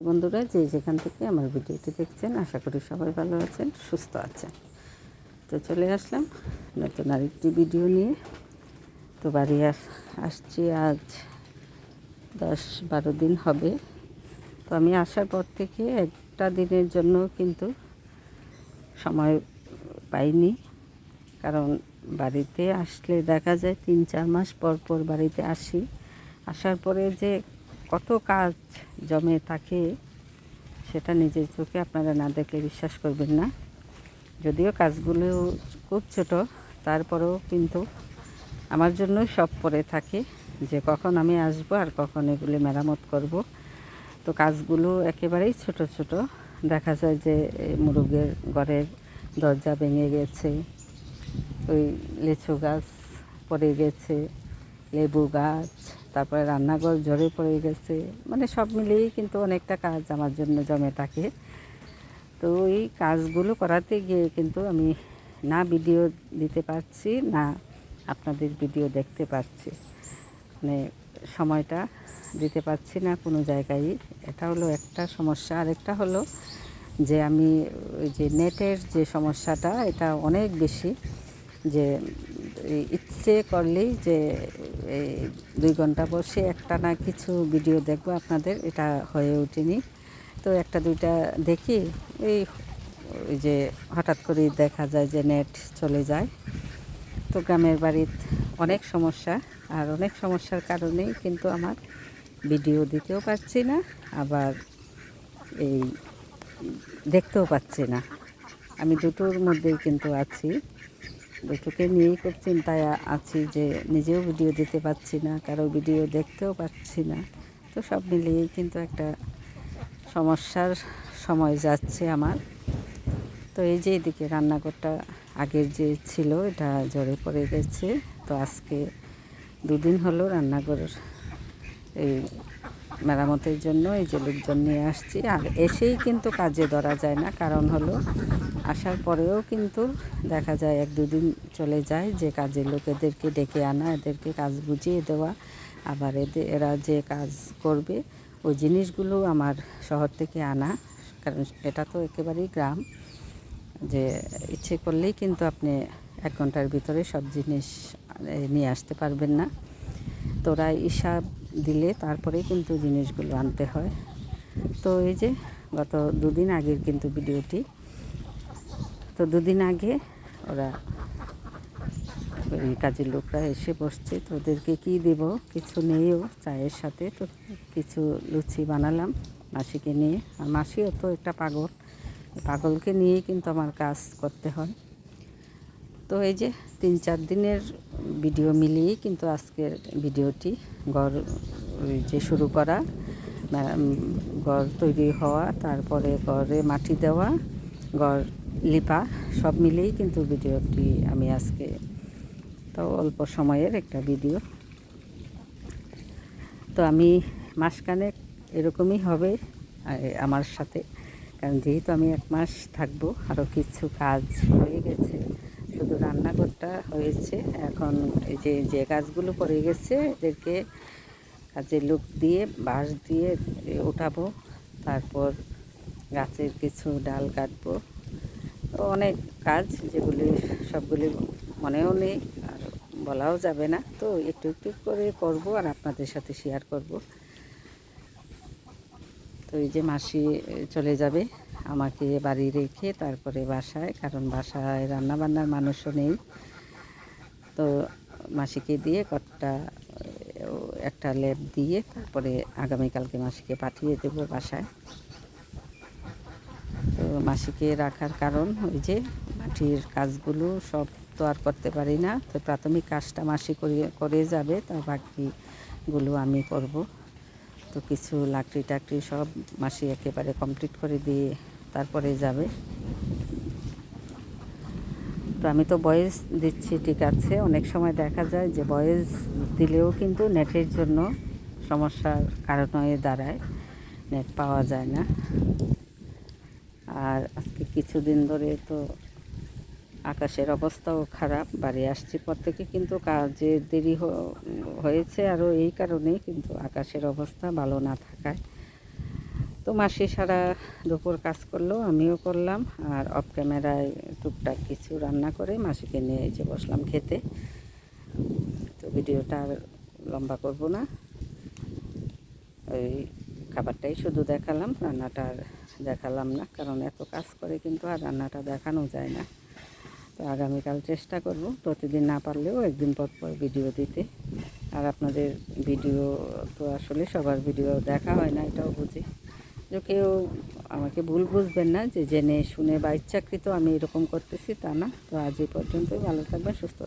বন্ধুরা, যে যেখান থেকে আমার ভিডিওটি দেখছেন, আশা করি সবাই ভালো আছেন, সুস্থ আছেন। তো চলে আসলাম নতুন আরেকটি ভিডিও নিয়ে। তো বাড়ি আস, আসছি আজ দশ বারো দিন হবে। তো আমি আসার পর থেকে একটা দিনের জন্য কিন্তু সময় পাইনি। কারণ বাড়িতে আসলে দেখা যায় তিন চার মাস পর পর বাড়িতে আসি। আসার পরে যে কত কাজ জমে থাকে সেটা নিজের চোখে আপনারা না দেখলে বিশ্বাস করবেন না। যদিও কাজগুলো খুব ছোট, তারপরেও কিন্তু আমার জন্যই সব পরে থাকে যে কখন আমি আসব আর কখন এগুলি মেরামত করব। তো কাজগুলো একেবারেই ছোট ছোট। দেখা যায় যে মুরগের ঘরের দরজা ভেঙে গেছে, ওই লিচু গাছ পড়ে গেছে, লেবু গাছ তারপরে রান্নাঘর ঝরে পড়ে গেছে। মানে সব মিলিয়েই কিন্তু অনেকটা কাজ আমার জন্য জমে থাকে। তো এই কাজগুলো করাতে গিয়ে কিন্তু আমি না ভিডিও দিতে পারছি, না আপনাদের ভিডিও দেখতে পাচ্ছি মানে সময়টা দিতে পারছি না কোনো জায়গায়। এটা হলো একটা সমস্যা। আরেকটা হলো যে আমি ওই যে নেটের যে সমস্যাটা, এটা অনেক বেশি যে ইচ্ছে করলেই যে এই দুই ঘণ্টা বসে একটা না কিছু ভিডিও দেখব আপনাদের, এটা হয়ে ওঠেনি। তো একটা দুইটা দেখি, এই যে হঠাৎ করে দেখা যায় যে নেট চলে যায়। তো গ্রামের বাড়ির অনেক সমস্যা, আর অনেক সমস্যার কারণেই কিন্তু আমার ভিডিও দিতেও পারছি না, আবার এই দেখতেও পাচ্ছি না। আমি দুটোর মধ্যেই কিন্তু আছি। দুটোকে নিয়েই খুব চিন্তায় আছি যে নিজেও ভিডিও দিতে পারছি না, কারও ভিডিও দেখতেও পাচ্ছি না। তো সব মিলিয়েই কিন্তু একটা সমস্যার সময় যাচ্ছে আমার। তো এই যে এদিকে রান্নাঘরটা আগের যে ছিল, এটা জ্বরে পড়ে গেছে। তো আজকে দুদিন হলো রান্নাঘর এই মেরামতের জন্য এই যে লোকজন নিয়ে আসছি। আর এসেই কিন্তু কাজে ধরা যায় না। কারণ হলো, আসার পরেও কিন্তু দেখা যায় এক দুদিন চলে যায় যে কাজের লোকেদেরকে ডেকে আনা, এদেরকে কাজ বুঝিয়ে দেওয়া। আবার এদের এরা যে কাজ করবে, ওই জিনিসগুলো আমার শহর থেকে আনা। কারণ এটা তো একেবারেই গ্রাম। যে ইচ্ছে করলেই কিন্তু আপনি এক ঘণ্টার ভিতরে সব জিনিস নিয়ে আসতে পারবেন না। তোরা হিসাব দিলে তারপরেই কিন্তু জিনিসগুলো আনতে হয়। তো এই যে গত দুদিন আগের কিন্তু ভিডিওটি। তো দুদিন আগে ওরা কাজের লোকরা এসে বসছে। তো ওদেরকে কী দেব? কিছু নেইও চায়ের সাথে। তো কিছু লুচি বানালাম মাসিকে নিয়ে। আর মাসিও তো একটা পাগল। পাগলকে নিয়েই কিন্তু আমার কাজ করতে হয়। তো এই যে তিন চার দিনের ভিডিও মিলিয়েই কিন্তু আজকের ভিডিওটি ঘর যে শুরু করা ঘর তৈরি হওয়া, তারপরে ঘরে মাটি দেওয়া ঘর লিপা, সব মিলিয়েই কিন্তু ভিডিওটি আমি আজকে তো অল্প সময়ের একটা ভিডিও। তো আমি মাসখানেক এরকমই হবে আমার সাথে। কারণ যেহেতু আমি এক মাস থাকব আরও কিছু কাজ হয়ে গেছে। শুধু রান্নাঘরটা হয়েছে। এখন এই যে যে কাজগুলো পড়ে গেছে, এদেরকে কাজের লোক দিয়ে, বাঁশ দিয়ে উঠাবো তারপর গাছের কিছু ডাল কাটবো। অনেক কাজ যেগুলি সবগুলি মনেও নেই, আর বলাও যাবে না। তো একটু একটু করে করব আর আপনাদের সাথে শেয়ার করব। তো এই যে মাসি চলে যাবে। আমাকে বাড়ি রেখে তারপরে বাসায় কারণ বাসায় রান্না বান্নার মানুষও নেই। তো মাসিকে দিয়ে কতটা ও, একটা লেপ দিয়ে তারপরে আগামীকালকে মাসিকে পাঠিয়ে দেবো বাসায়। তো মাসিকে রাখার কারণ ওই যে মাটির কাজগুলো সব তো আর করতে পারি না তো প্রাথমিক কাজটা মাসি করে করে যাবে তা বাকিগুলো আমি করব। তো কিছু লাকড়ি টাকড়ি সব মাসি একেবারে কমপ্লিট করে দিয়ে তারপরে যাবে। তো আমি তো বয়েস দিচ্ছি, ঠিক আছে। অনেক সময় দেখা যায় যে বয়েস দিলেও কিন্তু নেটের জন্য সমস্যার কারণ হয়ে দাঁড়ায়। নেট পাওয়া যায় না। আর আজকে কিছুদিন ধরে তো আকাশের অবস্থাও খারাপ, বাড়ি আসছি পর থেকে কিন্তু কাজে দেরি হয়েছে আরও এই কারণে কিন্তু আকাশের অবস্থা ভালো না থাকায়। তো মাসি সারা দুপুর কাজ করল, আমিও করলাম। আর অফ ক্যামেরায় টুকটাক কিছু রান্না করে মাসিকে নিয়ে যে বসলাম খেতে। তো ভিডিওটা আর লম্বা করব না। ওই খাবারটাই শুধু দেখালাম, রান্নাটা আর দেখালাম না, কারণ এত কাজ করে কিন্তু আর রান্নাটা দেখানো যায় না। তো আগামীকাল চেষ্টা করব, প্রতিদিন না পারলেও একদিন পর পর ভিডিও দিতে। আর আপনাদের ভিডিও তো আসলে সবার ভিডিও দেখা হয় না, এটাও বুঝি। যে কেউ আমাকে ভুল বুঝবেন না, যে জেনে শুনে বা ইচ্ছাকৃত আমি এরকম করতেছি তা না। তো আজ এই পর্যন্তই, ভালো থাকবেন, সুস্থ